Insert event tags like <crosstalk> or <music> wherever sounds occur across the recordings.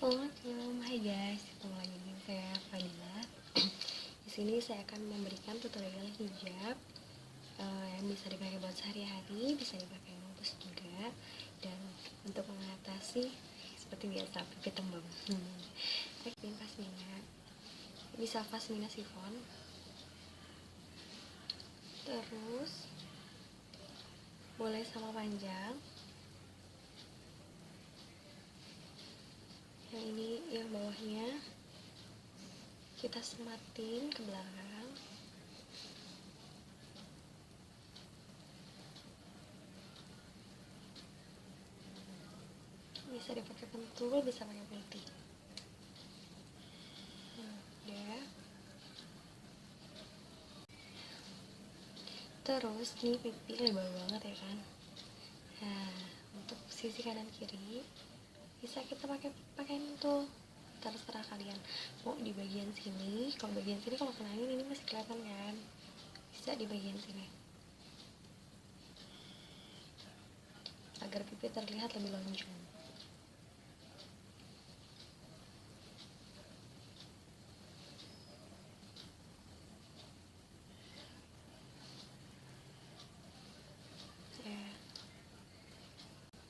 Assalamualaikum, hai guys, ketemu lagi dengan saya Fadila. Di sini saya akan memberikan tutorial hijab uh, yang bisa dipakai buat sehari-hari, bisa dipakai modus juga, dan untuk mengatasi seperti biasa pipit tembem. Hmm. Pakai pasmina, bisa pasmina sifon. Terus boleh sama panjang yang ini yang bawahnya kita sematin ke belakang. Bisa dipakai pentul bisa pakai putih. Terus ini pipi lebar banget ya kan? Nah untuk sisi kanan kiri bisa kita pakai pakai tuh terserah kalian. Mau di bagian sini kalau bagian sini kalau kenangin ini masih kelihatan kan? Bisa di bagian sini. Agar pipi terlihat lebih lonjong.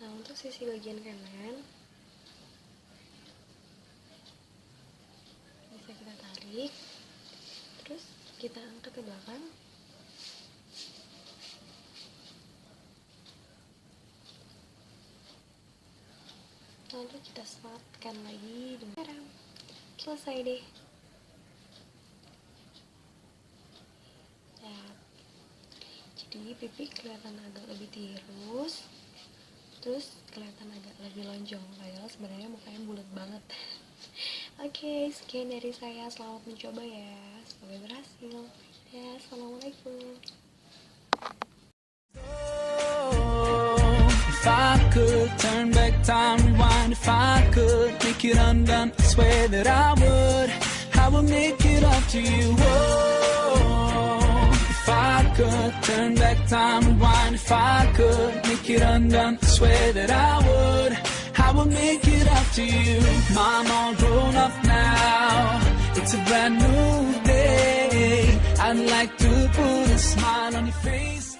Nah untuk sisi bagian kanan terus kita angkat ke belakang. Lalu kita sematkan lagi dengan selesai deh. Ya. Jadi pipi kelihatan agak lebih tirus. Terus kelihatan agak lebih lonjong padahal sebenarnya mukanya bulat banget <laughs> Okay, sekian dari saya. Selamat mencoba ya. Semoga berhasil. Ya, assalamualaikum. If I could turn back time, rewind, if I could make it undone, I swear that I would. I would make it up to you. Oh, if I could turn back time, rewind, if I could make it undone, I swear that I would. I will make it up to you. Mom, all grown up now. It's a brand new day. I'd like to put a smile on your face.